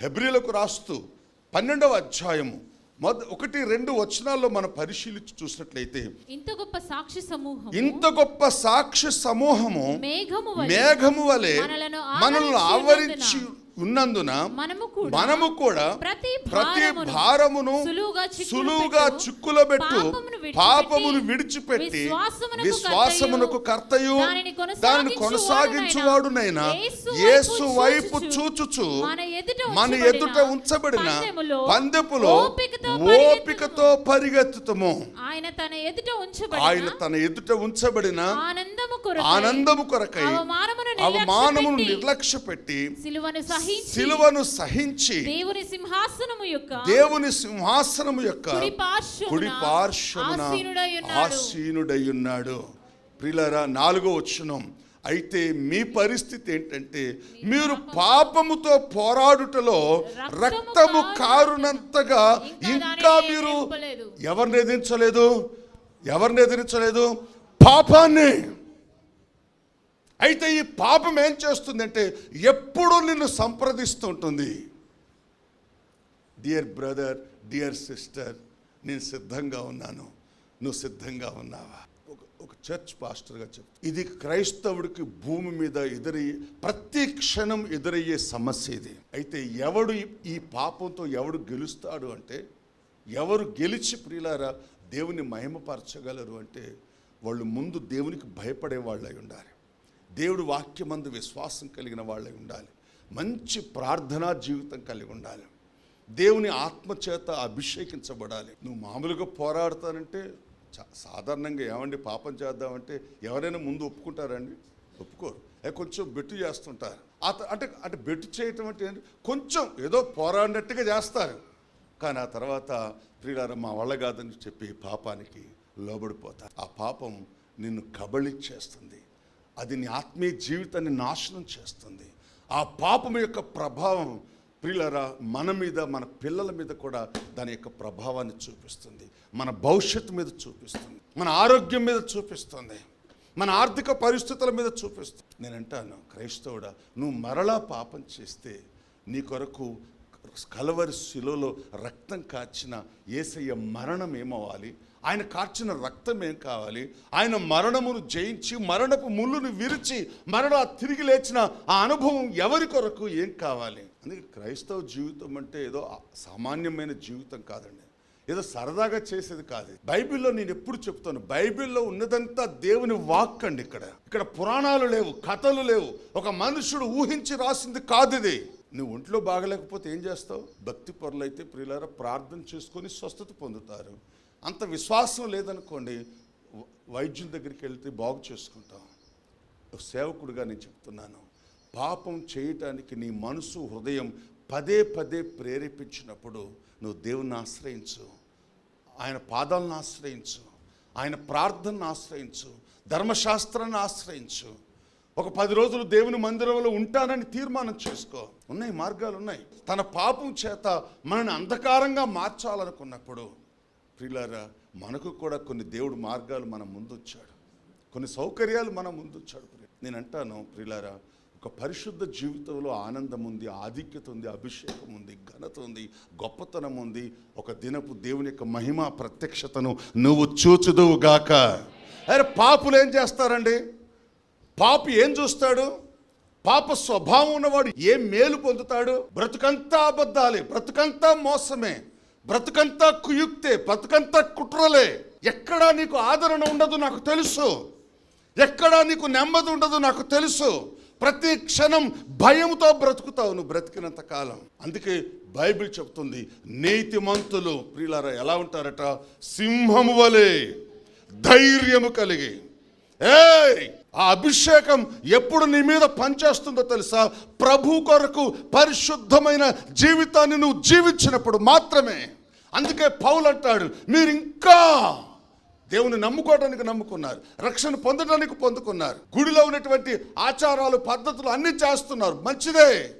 హెబ్రిలకు రాస్తూ పన్నెండవ అధ్యాయము మొద ఒకటి రెండు వచనాల్లో మనం పరిశీలించి చూసినట్లయితే ఇంత గొప్ప సాక్షి సమూహం ఇంత గొప్ప సాక్షి సమూహము మేఘము వలె మనలను ఆవరించి ఉన్నందున మనము కూడా ప్రతి భారమును సులువుగా చిక్కులు పెట్టు, పాపమును విడిచిపెట్టి, విశ్వాసమునకు కర్తయు దానిని కొనసాగించువాడునైన యేసు యేసు వైపు చూచుచు మన ఎదుట ఉంచబడిన పందెపులో ఓపికతో పరిగెత్తుతము. ఆయన తన ఎదుట ఆయన ఉంచబడిన తన ఎదుట ఉంచబడిన ఆనందము కొరకై అవమానమును నిర్లక్ష్య పెట్టి సిలువను సహించి సిలువను సహించి దేవుని సింహాసనము యొక్క దేవుని సింహాసనము యొక్క కుడి పార్శ్వమున ఆసీనుడై ఉన్నాడు. ప్రిలరా నాలుగో వచ్చునం అయితే మీ పరిస్థితి ఏంటంటే మీరు పాపముతో పోరాడుటలో రక్తము కారునంతగా ఇంకా మీరు. ఎవరిని ఎదిరించలేదు ఎవరిని ఎదిరించలేదు? పాపాన్ని. అయితే ఈ పాపం ఏం చేస్తుందంటే ఎప్పుడు నిన్ను సంప్రదిస్తుంటుంది. డియర్ బ్రదర్ డియర్ సిస్టర్ నేను సిద్ధంగా ఉన్నాను. నువ్వు సిద్ధంగా ఉన్నావా? ఒక ఒక చర్చ్ పాస్టర్గా చెప్తా ఇది క్రైస్తవుడికి భూమి మీద ఎదురయ్యే ప్రతి క్షణం ఎదురయ్యే సమస్య ఇది. అయితే ఎవడు ఈ- పాపంతో ఎవడు గెలుస్తాడు అంటే ఎవరు గెలిచి ప్రియులారా దేవుని మహిమపరచగలరు అంటే వాళ్ళు ముందు దేవునికి భయపడే వాళ్ళై ఉండాలి. దేవుడు వాక్యమందు విశ్వాసం కలిగిన వాళ్ళై ఉండాలి. మంచి ప్రార్థనా జీవితం కలిగి ఉండాలి. దేవుని ఆత్మచేత అభిషేకించబడాలి. నువ్వు మామూలుగా పోరాడతానంటే చా- సాధారణంగా ఏమండి పాపం చేద్దామంటే ఎవరైనా ముందు ఒప్పుకుంటారండి? ఒప్పుకోరు. కొంచెం బెట్టు చేస్తుంటారు. అత అంటే అంటే బెట్టు చేయటం అంటే కొంచెం ఏదో పోరాడినట్టుగా చేస్తారు. కానీ ఆ తర్వాత ప్రియులారా మా వాళ్ళ కాదని చెప్పి పాపానికి లోబడిపోతారు. ఆ పాపం నిన్ను కబళిచ్చేస్తుంది అది నీ ఆత్మీయ జీవితాన్ని నాశనం చేస్తుంది. ఆ పాపం యొక్క ప్రభావం ప్రియులరా మన మీద మన పిల్లల మీద కూడా దాని యొక్క ప్రభావాన్ని చూపిస్తుంది. మన భవిష్యత్తు మీద చూపిస్తుంది. మన ఆరోగ్యం మీద చూపిస్తుంది. మన ఆర్థిక పరిస్థితుల మీద చూపిస్తుంది. నేను అంటాను క్రైస్తవుడా నువ్వు మరలా పాపం చేస్తే నీ కొరకు కలవరి శిలోలో రక్తం కాచిన ఏసయ్య మరణం ఏమవ్వాలి? ఆయన కార్చిన రక్తం ఏం కావాలి? ఆయన మరణమును జయించి మరణపు ముళ్ళును విరిచి మరణ తిరిగి లేచిన ఆ అనుభవం ఎవరి కొరకు ఏం కావాలి? అందుకే క్రైస్తవ జీవితం అంటే ఏదో సామాన్యమైన జీవితం కాదండి. ఏదో సరదాగా చేసేది కాదు. బైబిల్లో నేను ఎప్పుడు చెప్తాను బైబిల్లో ఉన్నదంతా దేవుని వాక్ అండి ఇక్కడ. ఇక్కడ పురాణాలు లేవు కథలు లేవు. ఒక మనుషుడు ఊహించి రాసింది కాదు ఇది. నువ్వు ఒంట్లో బాగలేకపోతే ఏం చేస్తావు? భక్తి అయితే ప్రియులారా ప్రార్థన చేసుకొని స్వస్థత పొందుతారు. అంత విశ్వాసం లేదనుకోండి వైద్యుల వైద్యుని దగ్గరికి వెళ్తే బాగు చేసుకుంటాం. సేవకుడిగా నేను చెప్తున్నాను. పాపం చేయటానికి నీ మనసు హృదయం పదే పదే ప్రేరేపించినప్పుడు నువ్వు దేవుణ్ణి ఆశ్రయించు. ఆయన పాదాలను ఆశ్రయించు. ఆయన ప్రార్థనను ఆశ్రయించు. ధర్మశాస్త్రాన్ని ఆశ్రయించు. ఒక పది రోజులు దేవుని మందిరంలో ఉంటానని తీర్మానం చేసుకో. ఉన్నాయి మార్గాలు ఉన్నాయి. తన పాపం చేత మనని అంధకారంగా మార్చాలనుకున్నప్పుడు ప్రిలారా మనకు కూడా కొన్ని దేవుడు మార్గాలు మన ముందొచ్చాడు. కొన్ని సౌకర్యాలు మన ముందొచ్చాడు నేను అంటాను ప్రిలారా ఒక పరిశుద్ధ జీవితంలో ఆనందం ఉంది ఆధిక్యత ఉంది అభిషేకం ఉంది ఘనత ఉంది గొప్పతనం ఉంది. ఒక దినపు దేవుని యొక్క మహిమ ప్రత్యక్షతను నువ్వు చూచుదువుగాక అరే పాపులు ఏం చేస్తారండి? పాపి ఏం చూస్తాడు? పాప స్వభావం ఉన్నవాడు ఏం మేలు పొందుతాడు? బ్రతుకంతా అబద్ధాలే బ్రతుకంతా మోసమే బ్రతుకంతా కుయుక్తే బ్రతుకంతా కుట్రలే. ఎక్కడా నీకు ఆదరణ ఉండదు నాకు తెలుసు. ఎక్కడా నీకు నెమ్మది ఉండదు నాకు తెలుసు. ప్రతి క్షణం భయంతో బ్రతుకుతావు నువ్వు బ్రతికినంత కాలం. అందుకే బైబిల్ చెప్తుంది నీతిమంతులు ప్రియులారా ఎలా ఉంటారట? సింహము వలె ధైర్యము కలిగి. ఏయ్! ఆ అభిషేకం ఎప్పుడు నీ మీద పనిచేస్తుందో తెలుసా? ప్రభు కొరకు పరిశుద్ధమైన జీవితాన్ని నువ్వు జీవించినప్పుడు మాత్రమే. అందుకే పౌలు అంటాడు మీరు ఇంకా దేవుని నమ్ముకోవడానికి నమ్ముకున్నారు రక్షణ పొందడానికి పొందుకున్నారు గుడిలో ఉన్నటువంటి ఆచారాలు పద్ధతులు అన్నీ చేస్తున్నారు. మంచిదే.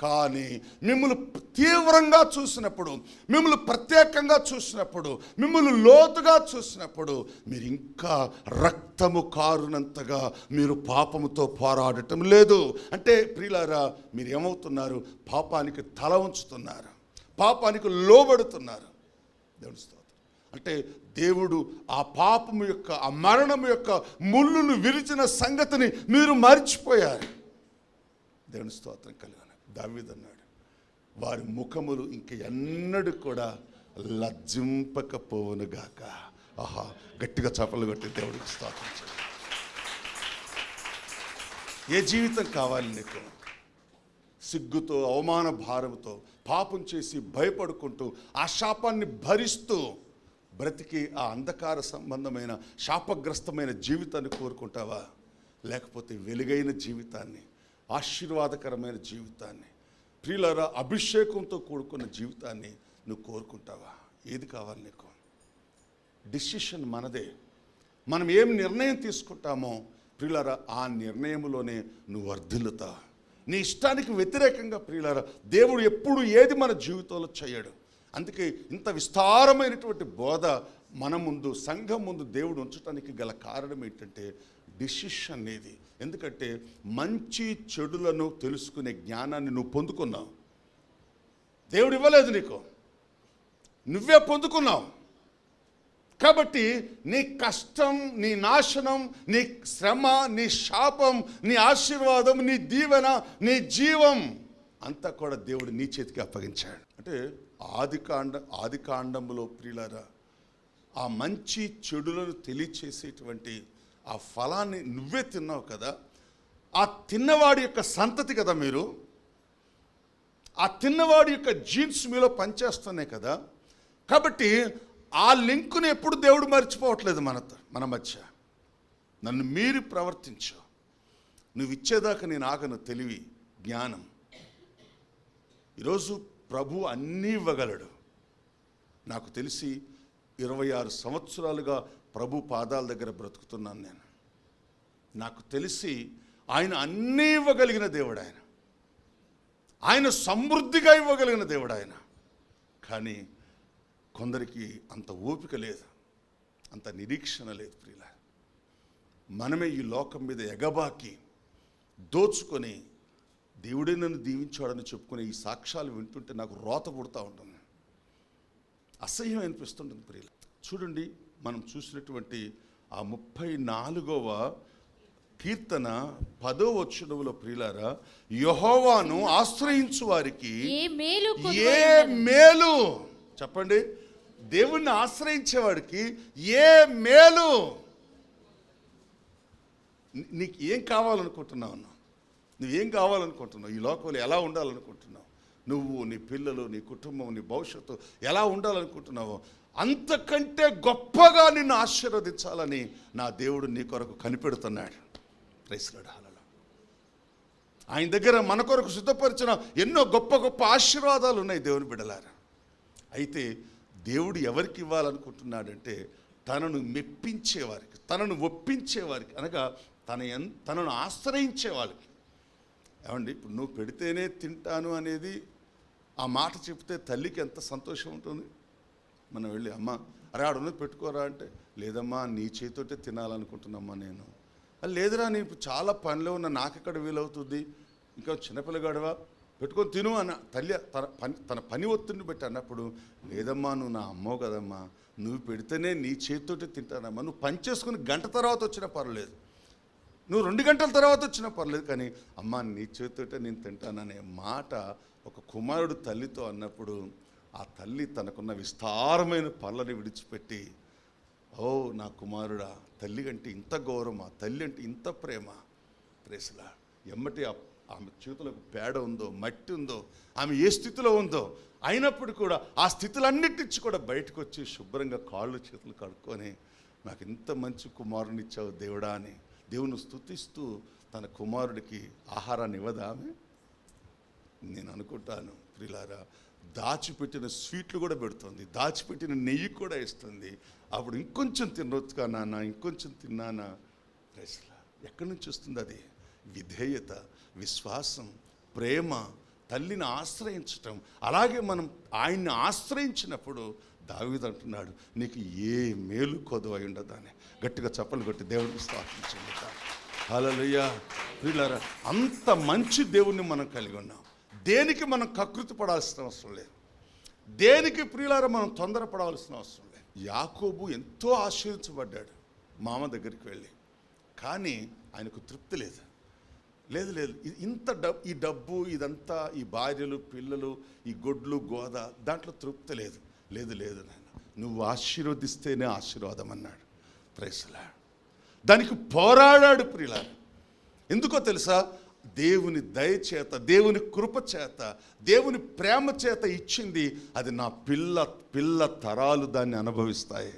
కానీ మిమ్మల్ని తీవ్రంగా చూసినప్పుడు మిమ్మల్ని ప్రత్యేకంగా చూసినప్పుడు మిమ్మల్ని లోతుగా చూసినప్పుడు మీరు ఇంకా రక్తము కారునంతగా మీరు పాపముతో పోరాడటం లేదు. అంటే ప్రియులారా మీరు ఏమవుతున్నారు పాపానికి తల ఉంచుతున్నారు. పాపానికి లోబడుతున్నారు. దేవుని స్తోత్రం. అంటే దేవుడు ఆ పాపము యొక్క ఆ మరణము యొక్క ముళ్ళును విరిచిన సంగతిని మీరు మర్చిపోయారు. దేవుని స్తోత్రం కలిగాను. దావీద్ వారి ముఖములు ఇంక ఎన్నడూ కూడా లజ్జింపకపోవును గాక. ఆహా గట్టిగా చపలు కొట్టి దేవుడికి స్తోత్రం ఏ జీవితం కావాలి నీకు? సిగ్గుతో అవమాన భారంతో పాపం చేసి భయపడుకుంటూ ఆ శాపాన్ని భరిస్తూ బ్రతికి ఆ అంధకార సంబంధమైన శాపగ్రస్తమైన జీవితాన్ని కోరుకుంటావా? లేకపోతే వెలుగైన జీవితాన్ని ఆశీర్వాదకరమైన జీవితాన్ని ప్రియులరా అభిషేకంతో కూడుకున్న జీవితాన్ని నువ్వు కోరుకుంటావా? ఏది కావాలి నీకు? డిసిషన్ మనదే. మనం ఏం నిర్ణయం తీసుకుంటామో ప్రియులరా ఆ నిర్ణయంలోనే నువ్వు వర్ధిల్లుతా నీ ఇష్టానికి వ్యతిరేకంగా ప్రియులరా దేవుడు ఎప్పుడు ఏది మన జీవితంలో చేయడు. అందుకే ఇంత విస్తారమైనటువంటి బోధ మన ముందు సంఘం ముందు దేవుడు ఉంచడానికి గల కారణం ఏంటంటే డిసిషన్ అనేది. ఎందుకంటే మంచి చెడులను తెలుసుకునే జ్ఞానాన్ని నువ్వు పొందుకున్నావు. దేవుడు ఇవ్వలేదు నీకు. నువ్వే పొందుకున్నావు. కాబట్టి నీ కష్టం నీ నాశనం నీ శ్రమ నీ శాపం నీ ఆశీర్వాదం నీ దీవెన నీ జీవం అంతా కూడా దేవుడు నీ చేతికి అప్పగించాడు. అంటే ఆది కాండ ఆది కాండంలో ప్రియులారా ఆ మంచి చెడులను తెలియచేసేటువంటి ఆ ఫలాన్ని నువ్వే తిన్నావు కదా ఆ తిన్నవాడి యొక్క సంతతి కదా మీరు ఆ తిన్నవాడి యొక్క జీన్స్ మీలో పనిచేస్తున్నాయి కదా. కాబట్టి ఆ లింకుని ఎప్పుడు దేవుడు మర్చిపోవట్లేదు మన మన మధ్య. నన్ను మీరు ప్రవర్తించు. నువ్వు ఇచ్చేదాకా నేను ఆగను తెలివి జ్ఞానం. ఈరోజు ప్రభు అన్నీ ఇవ్వగలడు. నాకు తెలిసి ఇరవై ఆరు సంవత్సరాలుగా ప్రభు పాదాల దగ్గర బ్రతుకుతున్నాను నేను. నాకు తెలిసి ఆయన అన్నీ ఇవ్వగలిగిన దేవుడు ఆయన ఆయన సమృద్ధిగా ఇవ్వగలిగిన దేవుడు ఆయన కానీ కొందరికి అంత ఓపిక లేదు. అంత నిరీక్షణ లేదు ప్రియుల మనమే ఈ లోకం మీద ఎగబాకి దోచుకొని దేవుడే నన్ను దీవించాడని చెప్పుకునే ఈ సాక్ష్యాలు వింటుంటే నాకు రోత పుడతా ఉంటుంది. అసహ్యం అనిపిస్తుంటుంది ప్రియుల చూడండి మనం చూసినటువంటి ఆ ముప్పై నాలుగవ కీర్తన పదో వచ్చుడవుల ప్రియులారా యహోవాను ఆశ్రయించు వారికి ఏ మేలు ఏ. మేలు? చెప్పండి. దేవుణ్ణి ఆశ్రయించేవాడికి ఏ మేలు? నీకు ఏం కావాలనుకుంటున్నావు అన్న? నువ్వేం కావాలనుకుంటున్నావు? ఈ లోకంలో ఎలా ఉండాలనుకుంటున్నావు? నువ్వు నీ పిల్లలు నీ కుటుంబం నీ భవిష్యత్తు ఎలా ఉండాలనుకుంటున్నావో అంతకంటే గొప్పగా నిన్ను ఆశీర్వదించాలని నా దేవుడు నీ కొరకు కనిపెడుతున్నాడు. ప్రైస్లాడు హాలలో ఆయన దగ్గర మన కొరకు సిద్ధపరిచిన ఎన్నో గొప్ప గొప్ప ఆశీర్వాదాలు ఉన్నాయి దేవుని బిడలారా అయితే దేవుడు ఎవరికి ఇవ్వాలనుకుంటున్నాడంటే తనను మెప్పించేవారికి తనను ఒప్పించేవారికి అనగా తన ఎన్ తనను ఆశ్రయించే వాళ్ళకి. ఏమండి ఇప్పుడు నువ్వు పెడితేనే తింటాను అనేది ఆ మాట చెప్తే తల్లికి ఎంత సంతోషం ఉంటుంది? మనం వెళ్ళి అమ్మ అరే ఆడున్నది పెట్టుకోరా అంటే లేదమ్మా నీ చేతితోటే తినాలనుకుంటున్నామ్మా నేను. లేదురా నేను చాలా పనిలో ఉన్న నాకెక్కడ వీలవుతుంది? ఇంకా చిన్నపిల్లగాడవా? పెట్టుకొని తిను అన్న తల్లి తన పని తన పని ఒత్తిడిని పెట్టి అన్నప్పుడు లేదమ్మా నువ్వు నా అమ్మవు కదమ్మా. నువ్వు పెడితేనే నీ చేతితోటే తింటానమ్మా. నువ్వు పని చేసుకుని గంట తర్వాత వచ్చినా పర్వాలేదు. నువ్వు రెండు గంటల తర్వాత వచ్చినా పర్లేదు కానీ అమ్మ నీ చేతితోటే నేను తింటాననే మాట ఒక కుమారుడు తల్లితో అన్నప్పుడు ఆ తల్లి తనకున్న విస్తారమైన పళ్ళని విడిచిపెట్టి ఓ నా కుమారుడా తల్లి అంటే ఇంత గౌరవమా తల్లి అంటే ఇంత ప్రేమ? ప్రేసలా ఎమ్మటి ఆ- ఆమె చేతులకు పేడ ఉందో మట్టి ఉందో ఆమె ఏ స్థితిలో ఉందో అయినప్పుడు కూడా ఆ స్థితులన్నిటించి కూడా బయటకు వచ్చి శుభ్రంగా కాళ్ళు చేతులు కడుక్కొని నాకు ఇంత మంచి కుమారుని ఇచ్చావు దేవుడా అని దేవుని స్తుతిస్తూ తన కుమారుడికి ఆహారాన్ని ఇవ్వదా ఆమె? నేను అనుకుంటాను. ప్రిలారా దాచిపెట్టిన స్వీట్లు కూడా పెడుతుంది దాచిపెట్టిన నెయ్యి కూడా ఇస్తుంది అప్పుడు ఇంకొంచెం తినొచ్చుగా నాన్న ఇంకొంచెం తిన్నానా? ప్రశ్న ఎక్కడి నుంచి వస్తుంది అది? విధేయత విశ్వాసం ప్రేమ తల్లిని ఆశ్రయించటం. అలాగే మనం ఆయన్ని ఆశ్రయించినప్పుడు దావిద అంటున్నాడు నీకు ఏ మేలు కొదవ ఉండదని గట్టిగా చప్పలు కొట్టి దేవుడిని స్థాపించండి హల్లెలూయా. వీళ్ళారా అంత మంచి దేవుణ్ణి మనం కలిగి ఉన్నాం. దేనికి మనం కకృతి పడాల్సిన అవసరం లేదు. దేనికి ప్రియులారా మనం తొందరపడాల్సిన అవసరం లేదు. యాకోబు ఎంతో ఆశ్రయించబడ్డాడు మామ దగ్గరికి వెళ్ళి. కానీ ఆయనకు తృప్తి లేదు. లేదు లేదు. ఇంత డబ్ ఈ డబ్బు ఇదంతా ఈ భార్యలు పిల్లలు ఈ గొడ్లు గోద దాంట్లో తృప్తి లేదు. లేదు లేదు నాయన. నువ్వు ఆశీర్వదిస్తేనే ఆశీర్వాదం అన్నాడు. ప్రేసలా దానికి పోరాడాడు ప్రియుల ఎందుకో తెలుసా? దేవుని దయచేత దేవుని కృప చేత దేవుని ప్రేమ చేత ఇచ్చింది అది నా పిల్ల పిల్ల తరాలు దాన్ని అనుభవిస్తాయి.